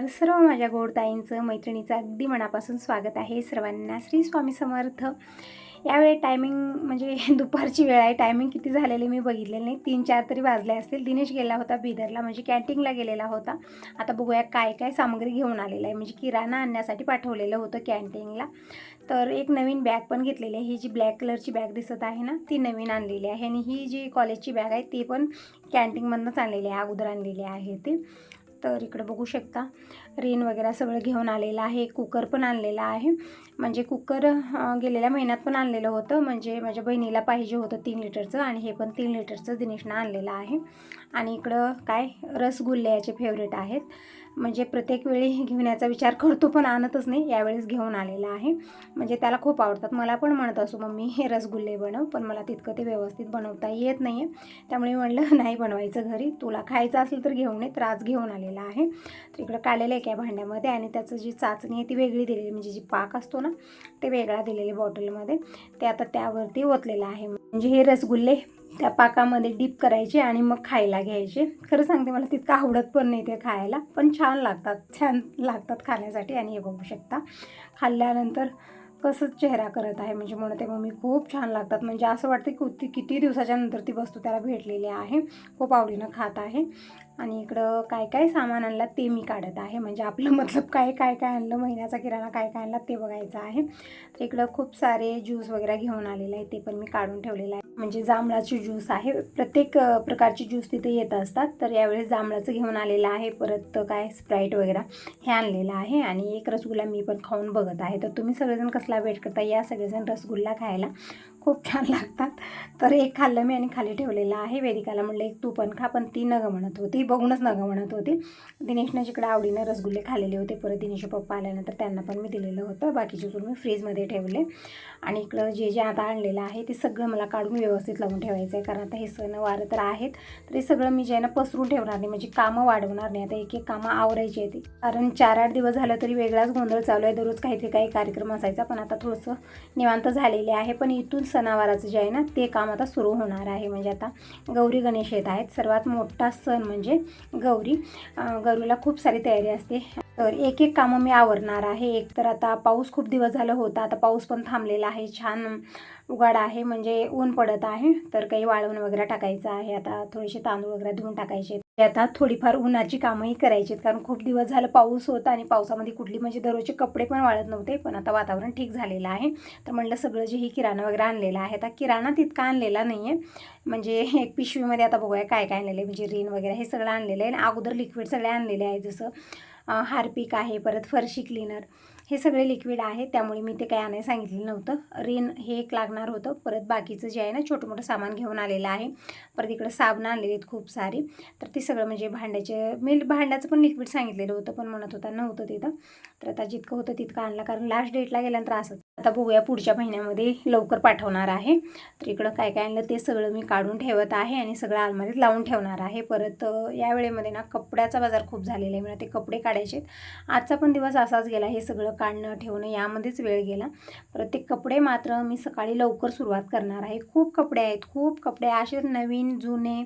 नमस्कार. सर्व माझ्या गोडताईंचं मैत्रिणीचं अगदी मनापासून स्वागत आहे. सर्वांना श्री स्वामी समर्थ. यावेळी टायमिंग म्हणजे दुपारची वेळ आहे. टायमिंग किती झालेले मी बघितलेलं नाही. तीन चार तरी वाजले असतील. दिनेश गेला होता बिदरला. म्हणजे कॅन्टीनला गेलेला होता. आता बघूया काय काय सामग्री घेऊन आलेलं आहे. म्हणजे किराणा आणण्यासाठी पाठवलेलं होतं कॅन्टीनला तर एक नवीन बॅग पण घेतलेली आहे. ही जी ब्लॅक कलरची बॅग दिसत आहे ना ती नवीन आणलेली आहे. आणि ही जी कॉलेजची बॅग आहे ती पण कॅन्टीनमधनंच आणलेली आहे. अगोदर आणलेली आहे ती. तर इकडं बघू शकता. रेन वगैरे सगळं घेऊन आलेलं आहे. कुकर पण आणलेला आहे. म्हणजे कुकर गेलेल्या महिन्यात पण आणलेलं होतं. म्हणजे माझ्या बहिणीला पाहिजे होतं तीन लिटरचं आणि हे पण तीन लिटरचं दिनेशनं आणलेलं आहे. आणि इकडं काय? रसगुल्ल्याचे फेवरेट आहेत. म्हणजे प्रत्येक वेळी घेऊन याचा विचार करतो पण आणतच नाही. यावेळेस घेऊन आलेला आहे. म्हणजे त्याला खूप आवडतात. मला पण म्हणत असो मम्मी हे रसगुल्ले बनव. पण मला तितकं ते व्यवस्थित बनवता येत नाही आहे त्यामुळे म्हणलं नाही बनवायचं घरी. तुला खायचं असेल तर घेऊन ये. तर आज घेऊन आलेला आहे. तर इकडं काढलेलं आहे काय भांड्यामध्ये आणि त्याचं जी चाचणी आहे ती वेगळी दिलेली म्हणजे जी पाक असतो ना ते वेगळा दिलेली बॉटलमध्ये. ते आता त्यावरती ओतलेलं आहे. म्हणजे हे रसगुल्ले त्या पाकामध्ये डीप करायचे आणि मग खायला घ्यायचे. खरं सांगते मला तितकं आवडत पण नाही ते खायला पण छान लागतात छान लागतात खाण्यासाठी आणि हे बघू शकता. खाल्ल्यानंतर कसंच चेहरा करत आहे. म्हणजे म्हणते मग मी खूप छान लागतात. म्हणजे असं वाटतं की ती किती दिवसाच्या नंतर ती वस्तू त्याला भेटलेली आहे. खूप आवडीनं खात आहे. आणि इकडं काय काय सामान आणलं ते मी काढत आहे. म्हणजे आपलं मतलब काय काय काय आणलं महिन्याचा किराणा काय काय आणला ते बघायचं आहे. तर इकडं खूप सारे ज्यूस वगैरे घेऊन आलेले आहे ते पण मी काढून ठेवलेलं आहे म्हणजे जांभळाचे ज्यूस आहे. प्रत्येक प्रकारचे ज्यूस तिथे येत असतात. तर यावेळेस जांभळाचं घेऊन आलेलं आहे. परत काय स्प्राईट वगैरे हे आणलेलं आहे. आणि एक रसगुल्ला मी पण खाऊन बघत आहे. तर तुम्ही सगळेजण कसला वेट करता? या सगळेजण रसगुल्ला खायला. खूप छान लागतात. तर एक खाल्लं मी आणि खाली ठेवलेलं आहे. वेदिकाला म्हणलं एक तू पण खा. पण ती नग म्हणत होती. बघूनच नग म्हणत होती. दिनेशनं जिकडे आवडीनं रसगुल्ले खाल्लेले होते परत दिनेश पप्पा आल्यानंतर त्यांना पण मी दिलेलं होतं. बाकीचे उचलून मी फ्रीजमध्ये ठेवले. आणि इकडं जे जे आता आणलेलं आहे ते सगळं मला काढून व्यवस्थित लावून ठेवायचं आहे. कारण आता हे सण वारं तर आहेत. तर हे सगळं मी जे आहे ना पसरून ठेवणार नाही म्हणजे कामं वाढवणार नाही. आता एक एक कामं आवरायची आहे ती कारण चार आठ दिवस झालं तरी वेगळाच गोंधळ चालू आहे. दररोज काहीतरी काही कार्यक्रम असायचा पण आता थोडंसं निवांत झालेले आहे. पण इथून सणावाराचं जे आहे ना ते काम आता सुरू होणार आहे. म्हणजे आता गौरी गणेश येत आहेत. सर्वात मोठा सण म्हणजे गौरी. गौरीला खूप सारी तयारी असते. तर एक एक कामं मी आवरणार आहे. एक तर आता पाऊस खूप दिवस झालं होता. आता पाऊस पण थांबलेला आहे. छान उघाड आहे. म्हणजे ऊन पडत आहे. तर काही वाळवण वगैरे टाकायचं आहे. आता थोडेसे तांदूळ वगैरे धुवून टाकायचे म्हणजे आता थोडीफार उन्हाची कामंही करायची आहेत. कारण खूप दिवस झालं पाऊस होता आणि पावसामध्ये कुठली म्हणजे दररोजचे कपडे पण वाळत नव्हते. पण आता वातावरण ठीक झालेलं आहे. तर म्हणलं सगळं जे ही किराणा वगैरे आणलेलं आहे. आता किराणा तितका आणलेला नाही आहे म्हणजे एक पिशवीमध्ये आता बघूया काय काय आणलेलं आहे. म्हणजे रिन वगैरे हे सगळं आणलेलं आहे. आणि अगोदर लिक्विड सगळे आणलेले आहे. जसं हार्पिक आहे परत फरशी क्लीनर. हे सगळे लिक्विड आहे त्यामुळे मी ते काही आणायला सांगितलेलं नव्हतं. रेन हे एक लागणार होतं. परत बाकीचं जे आहे ना छोटं मोठं सामान घेऊन आलेलं आहे. परत इकडं साबणं आणलेली आहेत खूप सारी. तर ते सगळं म्हणजे भांड्याचे मी भांड्याचं पण लिक्विड सांगितलेलं होतं पण म्हणत होता नव्हतं तिथं. तर आता जितकं होतं तितकं आणलं कारण लास्ट डेटला गेल्यानंतर असंच आता बघूया पुढच्या महिन्यामध्ये लवकर पाठवणार आहे. तर इकडं काय काय आणलं ते सगळं मी काढून ठेवत आहे आणि सगळं अलमारीत लावून ठेवणार आहे. परत या वेळेमध्ये ना कपड्याचा बाजार खूप झालेला आहे. मला ते कपडे काढायचे आजचा पण दिवस असाच गेला. हे सगळं काढणं ठेवणं यामध्येच वेळ गेला. परत ते कपडे मात्र मी सकाळी लवकर सुरुवात करणार आहे. खूप कपडे आहेत. खूप कपडे असे नवीन जुने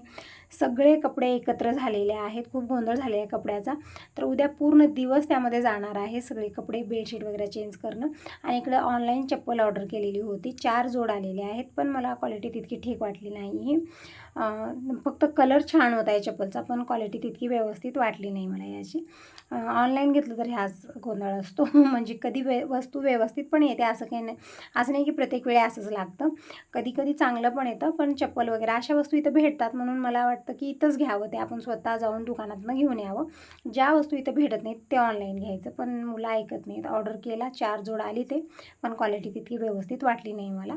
सगळे कपडे एकत्र झालेले आहेत. खूप गोंधळ झालेला आहे कपड्याचा. तर उद्या पूर्ण दिवस त्यामध्ये जाणार आहे सगळे कपडे बेडशीट वगैरे चेंज करणं. आणि इकडं ऑनलाईन चप्पल ऑर्डर केलेली होती. चार जोड आलेले आहेत पण मला क्वालिटी तितकी ठीक वाटली नाही फक्त कलर छान होता या चप्पलचा पण क्वालिटी तितकी व्यवस्थित वाटली नाही मला याची. ऑनलाईन घेतलं तर ह्याच गोंधळ असतो. म्हणजे कधी वे वस्तू व्यवस्थित पण येते असं काही नाही. असं नाही की प्रत्येक वेळी असंच लागतं. कधी कधी चांगलं पण येतं पण चप्पल वगैरे अशा वस्तू इथं भेटतात म्हणून मला वाटतं की इथंच घ्यावं ते. आपण स्वतः जाऊन दुकानातनं घेऊन यावं. ज्या वस्तू इथं भेटत नाहीत ते ऑनलाईन घ्यायचं. पण मुलं ऐकत नाहीत. ऑर्डर केला चार जोड आली ते पण क्वालिटी तितकी व्यवस्थित वाटली नाही मला.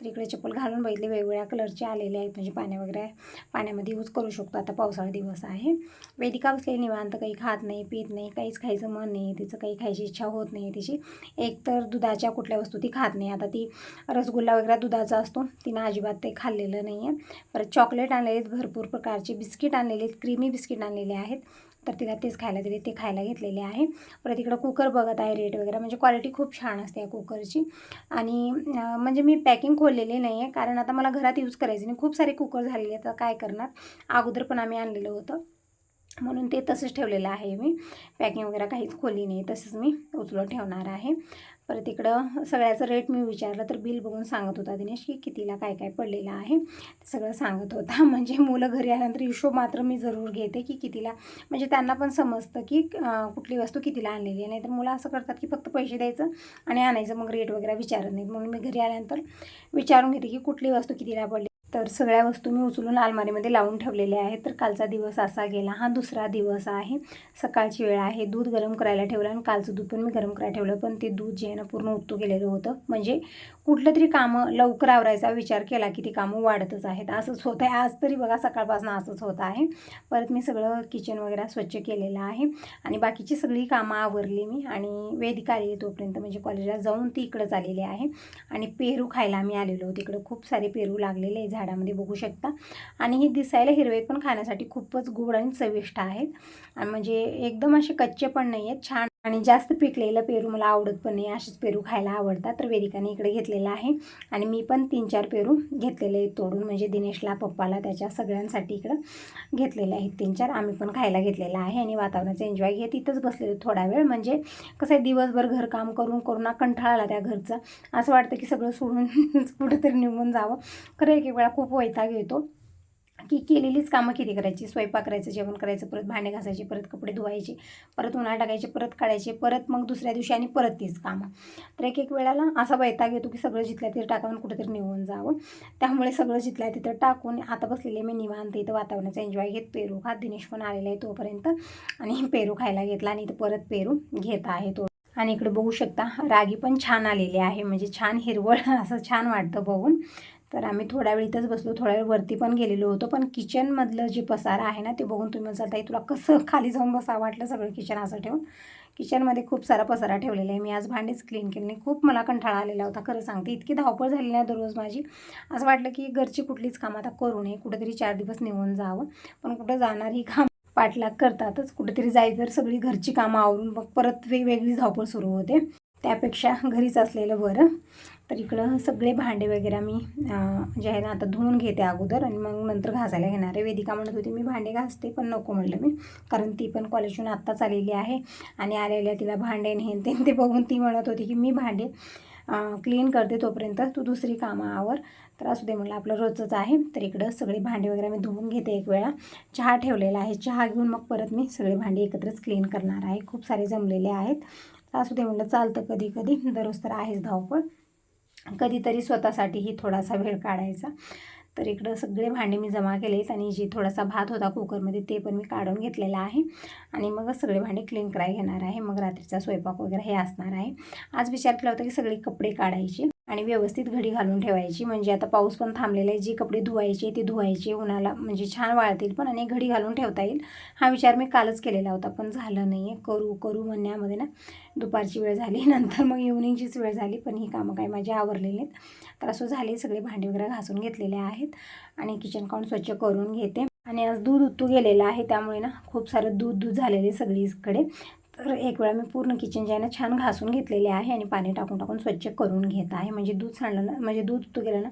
तर इकडे चप्पल घालून बघितले वेगवेगळ्या कलरचे आलेले आहेत. म्हणजे पाण्या वगैरे पाण्यामध्ये यूज करू शकतो. आता पावसाळा दिवस आहे. वेदिका बसले निवांत काही खात नाही पित नाही काहीच खायचं मन नाही तिचं काही खायची इच्छा होत नाही तिची. एक तर दुधाच्या कुठल्या वस्तू ती खात नाही. आता ती रसगुल्ला वगैरे दुधाचा असतो तिनं अजिबात ते खाल्लेलं नाही आहे परत चॉकलेट आणलेले आहेत भरपूर प्रकारचे बिस्किट आणलेले आहेत क्रीमी बिस्किट आणलेले आहेत. तर तिला तेच खायला दिले ते खायला घेतलेले आहे. परत इकडं कुकर बघत आहे रेट वगैरे. म्हणजे क्वालिटी खूप छान असते या कुकरची आणि म्हणजे मी पॅकिंग खोललेली नाही आहे कारण आता मला घरात यूज करायचं नाही. खूप सारे कुकर झालेले आहेत काय करणार? अगोदर पण आम्ही आणलेलं होतं. म्हणून ते तसंच ठेवलेलं आहे मी. पॅकिंग वगैरे काहीच खोली नाही तसंच मी उचलून ठेवणार आहे. परत इकडं सगळ्याचं रेट मी विचारलं तर बिल बघून सांगत होता दिनेश की कितीला काय काय पडलेलं आहे. ते सगळं सांगत होता. म्हणजे मुलं घरी आल्यानंतर हिशोब मात्र मी जरूर घेते की कितीला. म्हणजे त्यांना पण समजतं की कुठली वस्तू कितीला आणलेली आहे. नाहीतर मुलं असं करतात की फक्त पैसे द्यायचं आणि आणायचं मग रेट वगैरे विचारत नाहीत. म्हणून मी घरी आल्यानंतर विचारून घेते की कुठली वस्तू कितीला पडली तर सगळ्या वस्तू मी उचलून अलमारीमध्ये लावून ठेवलेल्या आहेत. तर कालचा दिवस असा गेला. हा दुसरा दिवस आहे. सकाळची वेळ आहे. दूध गरम करायला ठेवलं आणि कालचं दूध पण मी गरम करायला ठेवलं. पण ते दूध जे आहे ना पूर्ण उतू गेलेलं होतं. म्हणजे कुठलं तरी कामं लवकर आवरायचा विचार केला की ती कामं वाढतच आहेत. असंच होत आहे आज तरी बघा सकाळपासून असंच होत आहे. परत मी सगळं किचन वगैरे स्वच्छ केलेलं आहे. आणि बाकीची सगळी कामं आवरली मी. आणि वेदिका आली तोपर्यंत म्हणजे कॉलेजला जाऊन ती इकडंच आलेली आहे. आणि पेरू खायला आम्ही आलेलो. तिकडं खूप सारे पेरू लागलेले आहे झाडामध्ये बघू शकता. आणि हे दिसायला हिरवे पण खाण्यासाठी खूपच गोड आणि चविष्ट आहेत. आणि म्हणजे एकदम असे कच्चे पण नाही आहेत छान आणि जास्त पिकलेलं पेरू मला आवडत पण नाही. असेच पेरू खायला आवडतात. तर वेदिकाने इकडे घेतलेलं आहे. आणि मी पण तीन चार पेरू घेतलेले आहेत तोडून. म्हणजे दिनेशला पप्पाला त्याच्या सगळ्यांसाठी इकडं घेतलेले आहेत तीन चार. आम्ही पण खायला घेतलेलं आहे आणि वातावरणाचा एन्जॉय घेत इथंच बसलेलो थोडा वेळ. म्हणजे कसं आहे दिवसभर घरकाम करून करून कंठाळाला आला त्या घरचं. असं वाटतं की सगळं सोडून कुठेतरी निघून जावं. खरं एक एक वेळा खूप वैताग येतो. की केलेलीच कामं किती करायची? स्वयंपाक करायचं जेवण करायचं परत भांडे घासायचे परत कपडे धुवायचे परत उन्हाळा टाकायचे परत काढायचे परत मग दुसऱ्या दिवशी आणि परत तीच कामं. तर एक एक वेळेला असा वैताग येतो की सगळं जिथल्या तिथं टाकावून कुठेतरी निघून जावं. त्यामुळे सगळं जिथल्या तिथं टाकून आता बसलेले मी निवांत इथं वातावरणाचा एन्जॉय घेत पेरू खात दिनेश पण आलेला आहे तोपर्यंत. आणि पेरू खायला घेतला आणि इथं परत पेरू घेत आहे तो. आणि इकडे बघू शकता रागी पण छान आलेली आहे. म्हणजे छान हिरवळ असं छान वाटतं बघून. तर आम्ही थोड्या वेळ इथंच बसलो थोड्या वेळ वरती पण गेलेलो होतो पण किचनमधलं जे पसारा आहे ना ते बघून तुम्ही म्हणसाल ताई तुला कसं खाली जाऊन बसा वाटलं सगळं किचन असं ठेवून? किचनमध्ये खूप सारा पसारा ठेवलेला आहे. मी आज भांडेच क्लीन केले नाही. खूप मला कंटाळा आलेला होता खरं सांगते. इतकी धावपळ झालेली आहे दररोज माझी. असं वाटलं की घरची कुठलीच कामं आता करू नये. कुठेतरी चार दिवस निघून जावं. पण कुठं जाणार ही काम पाठलाग करतातच. कुठेतरी जायचं तर सगळी घरची कामं आवरून मग परत वेगवेगळी धावपळ सुरू होते. त्यापेक्षा घरीच असलेलं बरं. तर इकडं सगळे भांडे वगैरे मी जे आहे ना आता धुवून घेते अगोदर आणि मग नंतर घासायला घेणार आहे. वेदिका म्हणत होती मी भांडे घासते पण नको म्हणलं मी. कारण ती पण कॉलेजहून आत्ताच आलेली आहे आणि आलेल्या तिला भांडे आणि ते ते बघून ती म्हणत होती की मी भांडे क्लीन करते तोपर्यंत तू दुसरी कामं आवर तर असू दे म्हणलं आपलं रोजच आहे. तर इकडं सगळे भांडे वगैरे मी धुवून घेते एक वेळा. चहा ठेवलेला आहे. चहा घेऊन मग परत मी सगळे भांडे एकत्रच क्लीन करणार आहे. खूप सारे जमलेले आहेत. तर असू दे म्हणलं चालतं कधी कधी. दररोज तर आहेच धावपळ. कधीतरी स्वतःसाठीही थोडासा वेळ काढायचा. तर इकडं सगळे भांडे मी जमा केले आहेत आणि जे थोडासा भात होता कुकरमध्ये ते पण मी काढून घेतलेला आहे. आणि मग सगळे भांडे क्लीन करायला घेणार आहे. मग रात्रीचा स्वयंपाक वगैरे हे असणार आहे. आज विचार केला होता की सगळे कपडे काढायचे. आणि व्यवस्थित घडी घालून ठेवायची. म्हणजे आता पाऊस पण थांबलेला आहे. जे कपडे धुवायचे ते धुवायचे. उन्हाला म्हणजे छान वाळतील पण आणि घडी घालून ठेवता येईल. हा विचार मी कालच केलेला होता. पण झालं नाही आहे करू करू म्हणण्यामध्ये ना दुपारची वेळ झाली. नंतर मग इव्हनिंगचीच वेळ झाली. पण ही कामं काय माझी आवरलेली आहेत तर असं झाले. सगळे भांडे वगैरे घासून घेतलेले आहेत. आणि किचन काउंट स्वच्छ करून घेते. आणि आज दूध उत्तू गेलेलं आहे. त्यामुळे ना खूप सारं दूध दूध झालेले सगळीकडे. तर एक वेळा मी पूर्ण किचन जे आहे ना छान घासून घेतलेले आहे आणि पाणी टाकून टाकून स्वच्छ करून घेत आहे. म्हणजे दूध सांडलं ना म्हणजे दूध तू गेलं ना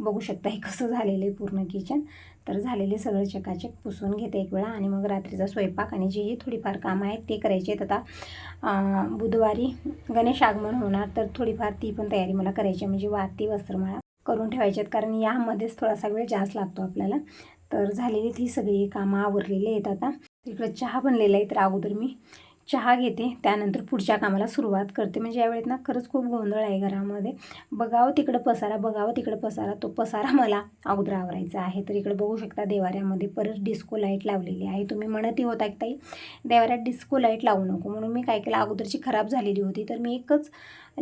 बघू शकता हे कसं झालेलं आहे पूर्ण किचन तर झालेले सगळं चकाचक पुसून घेते एक वेळा आणि मग रात्रीचा स्वयंपाक आणि जे थोडीफार कामं आहेत ते करायचे आहेत. आता बुधवारी गणेश आगमन होणार तर थोडीफार ती पण तयारी मला करायची आहे. म्हणजे वाती वस्त्रमाळा करून ठेवायची आहेत कारण यामध्येच थोडासा वेळ जास्त लागतो आपल्याला. तर झालेली ती सगळी कामं आवरलेली आहेत आता. इकडं चहा बनलेला आहे तर अगोदर मी चहा घेते त्यानंतर पुढच्या कामाला सुरुवात करते. म्हणजे यावेळेत ना खरंच खूप गोंधळ आहे घरामध्ये. बघावं तिकडं पसारा बघावं तिकडं पसारा. तो पसारा मला अगोदर आवरायचा आहे. तर इकडे बघू शकता देवाऱ्यामध्ये परत डिस्को लाइट लावलेली आहे. तुम्ही म्हणतही होता की ताई देवाऱ्यात डिस्को लाइट लावू नको. म्हणून मी काय केलं अगोदरची खराब झालेली होती. तर मी एकच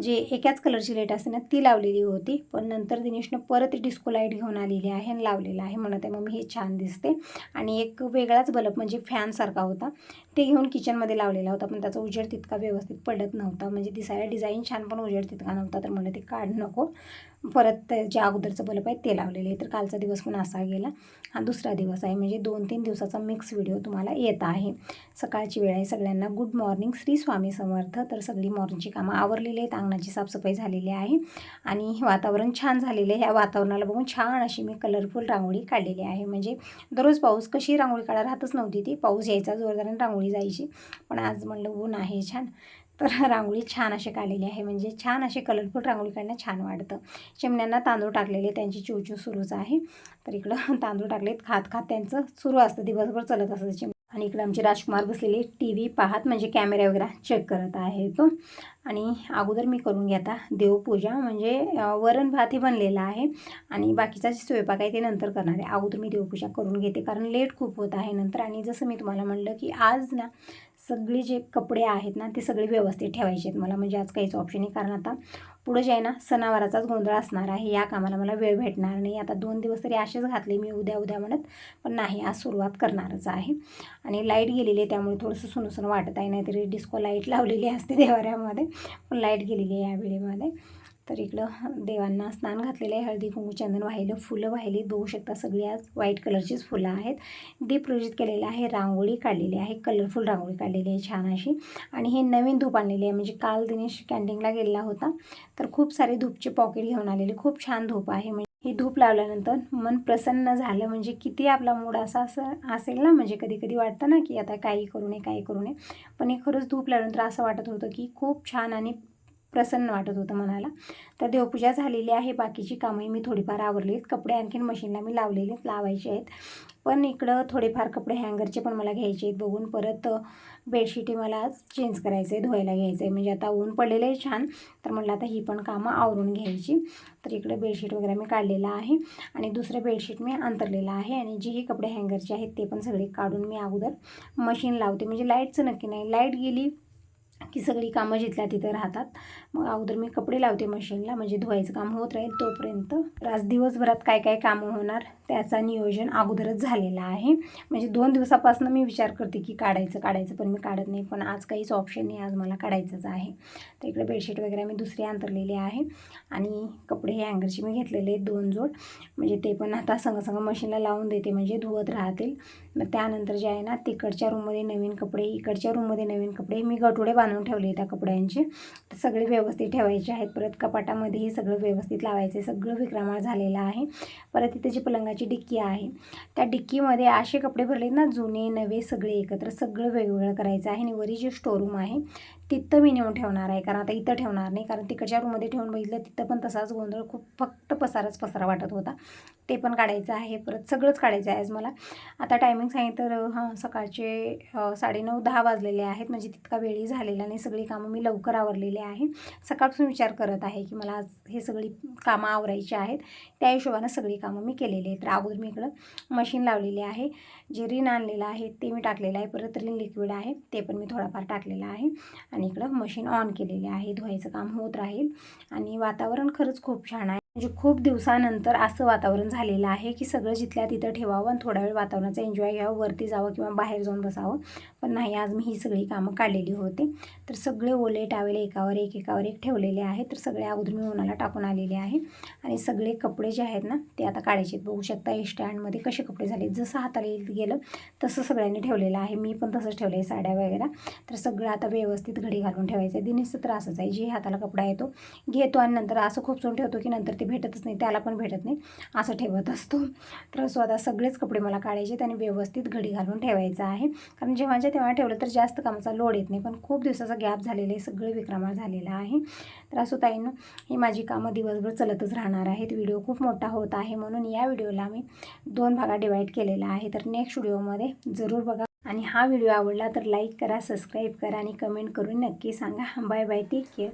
जे एकाच कलरची लाइट असते ना ती लावलेली होती. पण नंतर दिनेशनं परत डिस्को लाइट घेऊन आलेली आहे आणि लावलेलं आहे म्हणत आहे मग हे छान दिसते. आणि एक वेगळाच बल्ब म्हणजे फॅनसारखा होता. ते घेऊन किचनमध्ये लावलेला होता पण त्याचा उजेड तितका व्यवस्थित पडत नव्हता. म्हणजे दिसायला डिझाईन छान पण उजेड तितका नव्हता. तर म्हणत ते काढ नको. परत जे अगोदरचं बल्ब आहे ते लावलेले आहे. तर कालचा दिवस पण असा गेला. हा दुसरा दिवस आहे. म्हणजे दोन तीन दिवसाचा मिक्स व्हिडिओ तुम्हाला येत आहे. सकाळची वेळ आहे. सगळ्यांना गुड मॉर्निंग श्री स्वामी समर्थ. तर सगळी मॉर्निंगची कामं आवरलेली आहेत. अंग अंगणाची साफसफाई झालेली आहे. आणि वातावरण छान झालेलं आहे. ह्या वातावरणाला बघून छान अशी मी कलरफुल रांगोळी काढलेली आहे. म्हणजे दररोज पाऊस कशी रांगोळी काढा राहतच नव्हती ती. पाऊस यायचा जोरदार आणि रांगोळी जायची. पण आज म्हणलं ऊन आहे छान. तर रांगोळी छान अशी काढलेली आहे. म्हणजे छान असे कलरफुल रांगोळी काढणं छान वाटतं. चिमण्यांना तांदूळ टाकलेले त्यांची चिवचिव सुरूच आहे. तर इकडं तांदूळ टाकलेत. खात खात त्यांचं सुरू असतं. दिवसभर चलत असतं. चिम आणि इकडं आमचे राजकुमार बसलेले टी व्ही पाहत म्हणजे कॅमेरा वगैरे चेक करत आहे तो. आणि अगोदर मी करून घेता देवपूजा. म्हणजे वरण भात हे बनलेला आहे. आणि बाकीचा जे स्वयंपाक आहे ते नंतर करणार आहे. अगोदर मी देवपूजा करून घेते. कारण लेट खूप होत आहे नंतर. आणि जसं मी तुम्हाला म्हणलं की आज ना सगळे जे कपडे आहेत ना ते सगळे व्यवस्थित ठेवायचे आहेत मला. म्हणजे आज काहीच ऑप्शन नाही. कारण आता पुढे जे आहे ना सणावाराचाच गोंधळ असणार आहे. या कामाला मला वेळ भेटणार नाही. आता दोन दिवस तरी असेच घातले मी उद्या उद्या म्हणत पण नाही आज सुरुवात करणारच आहे. आणि लाइट गेलेली आहे त्यामुळे थोडंसं सुनसुन वाटत आहे. नाहीतरी डिस्को लाइट लावलेली असते देवाऱ्यामध्ये पण लाइट गेलेली आहे या वेळेमध्ये. तर इकडं देवांना स्नान घातलेलं आहे. हळदी कुंकू चंदन वाहिलं फुलं वाहिली. बघू शकता सगळी आज व्हाईट कलरचीच फुलं आहेत. दीप प्रयोजित केलेलं आहे. रांगोळी काढलेली आहे. कलरफुल रांगोळी काढलेली आहे छान अशी. आणि हे नवीन धूप आणलेली आहे. म्हणजे काल दिनेश कॅन्टीनला गेलेला होता. तर खूप सारे धूपचे पॉकेट घेऊन आलेले. खूप छान धूप आहे. म्हणजे ही धूप लावल्यानंतर मन प्रसन्न झालं. म्हणजे किती आपला मूड असा असं असेल ना? म्हणजे कधी कधी वाटतं ना की आता काही करू नये काही करू नये. पण हे खरंच धूप लावल्यानंतर असं वाटत होतं की खूप छान आणि प्रसन्न वाटत होतं मनाला तर देवपूजा झालेली आहे. बाकीची कामंही मी थोडीफार आवरली आहेत. कपडे आणखीन मशीनला मी लावलेले आहेत लावायचे आहेत. पण इकडं थोडेफार कपडे हँगरचे पण मला घ्यायचे आहेत बघून. परत बेडशीटी मला चेंज करायचं आहे धुवायला घ्यायचं आहे म्हणजे आता ऊन पडलेलं आहे छान. तर म्हटलं आता ही पण कामं आवरून घ्यायची. तर इकडे बेडशीट वगैरे मी काढलेलं आहे. आणि दुसरं बेडशीट मी अंतरलेलं आहे. आणि जेही कपडे हँगरचे आहेत ते पण सगळे काढून मी अगोदर मशीन लावते. म्हणजे लाईटचं नक्की नाही. लाइट गेली की सगळी कामं जिथल्या तिथं राहतात. मग अगोदर मी कपडे लावते मशीनला म्हणजे धुवायचं काम होत राहील तोपर्यंत. तर आज दिवसभरात काय काय कामं होणार त्याचा नियोजन अगोदरच झालेला आहे. म्हणजे दोन दिवसापासून मी विचार करते की काढायचं काढायचं पण मी काढत नाही. पण आज काहीच ऑप्शन नाही आज मला काढायचंच आहे. तर इकडे बेडशीट वगैरे मी दुसरी अंतरलेली आहे. आणि कपडे हे हँगरचे मी घेतलेले आहेत दोन जोड. म्हणजे ते पण आता संग मशीनला लावून देते म्हणजे धुवत राहतील. मग त्यानंतर जे आहे ना तिकडच्या रूममध्ये नवीन कपडे इकडच्या रूममध्ये नवीन कपडे मी गटुडे बांधून ठेवले त्या कपड्यांचे. तर सगळे व्यवस्थित ठेवायचे आहेत. परत कपाटामध्येही सगळं व्यवस्थित लावायचे. सगळं विक्रमाळ झालेलं आहे. परत इथे जी पलंगाची डिक्की आहे त्या डिक्कीमध्ये असे कपडे भरले ना जुने नवे सगळे एकत्र सगळं वेगवेगळं करायचं आहे आणि वरी जे स्टोरूम आहे तिथं मी नेऊन ठेवणार आहे कारण आता इथं ठेवणार नाही कारण तिकडच्या रूममध्ये ठेवून बघितलं तिथं पण तसाच गोंधळ खूप फक्त पसारच पसारा वाटत होता. ते पण काढायचं आहे परत सगळंच काढायचं आहे आज मला. आता टायमिंग सांगितलं तर हां सकाळचे साडेनऊ दहा वाजलेले आहेत म्हणजे तितका वेळही झालेला नाही. सगळी कामं मी लवकर आवरलेली आहे. सकाळपासून विचार करत आहे की मला आज हे सगळी कामं आवरायची आहेत. त्या हिशोबानं सगळी कामं मी केलेली आहेत. तर अगोदर मी इकडं मशीन लावलेली आहे. जे रिन आणलेलं आहे ते मी टाकलेलं आहे. परत रिन लिक्विड आहे ते पण मी थोडाफार टाकलेलं आहे. आणि इकडं मशीन ऑन केलेले आहे धुवायचं काम होत राहील. आणि वातावरण खरंच खूप छान आहे. म्हणजे खूप दिवसानंतर असं वातावरण झालेलं आहे की सगळं जिथल्या तिथं ठेवावं आणि थोडा वेळ वातावरणाचा एन्जॉय घ्यावं वरती जावं किंवा बाहेर जाऊन बसावं. पण नाही आज मी ही सगळी कामं काढलेली होती. तर सगळे ओले टावेल एकावर एक एकावर एक ठेवलेले आहे. तर सगळे अगोदर मी उन्हाला टाकून आलेले आहे. आणि सगळे कपडे जे आहेत ना ते आता काढायचे बघू शकता स्टँडमध्ये कसे कपडे झाले. जसं हाताला येत गेलं तसं सगळ्यांनी ठेवलेलं आहे. मी पण तसंच ठेवलं आहे साड्या वगैरे. तर सगळं आता व्यवस्थित घडी घालून ठेवायचं आहे दिनेशचं तर असंच आहे. जे हाताला कपडा येतो घेतो आणि नंतर असं खूपसून ठेवतो की नंतर ते भेटतच नाही त्याला पण भेटत नाही असं ठेवत असतो. तर सो आता सगळेच कपडे मला काढायचे आहेत आणि व्यवस्थित घडी घालून ठेवायचं आहे. कारण जेव्हाच्या तेव्हा ठेवलं तर जास्त कामाचा लोड येत नाही पण खूप दिवसाचा गॅप झालेला आहे सगळं विक्रमा झालेला आहे. तर असो ताईनं ही माझी कामं दिवसभर चलतच राहणार आहेत. व्हिडिओ खूप मोठा होत आहे म्हणून या व्हिडिओला मी दोन भागात डिवाईड केलेला आहे. तर नेक्स्ट व्हिडिओमध्ये जरूर बघा. आणि हा व्हिडिओ आवडला तर लाईक करा सबस्क्राईब करा आणि कमेंट करून नक्की सांगा. Bye bye take care.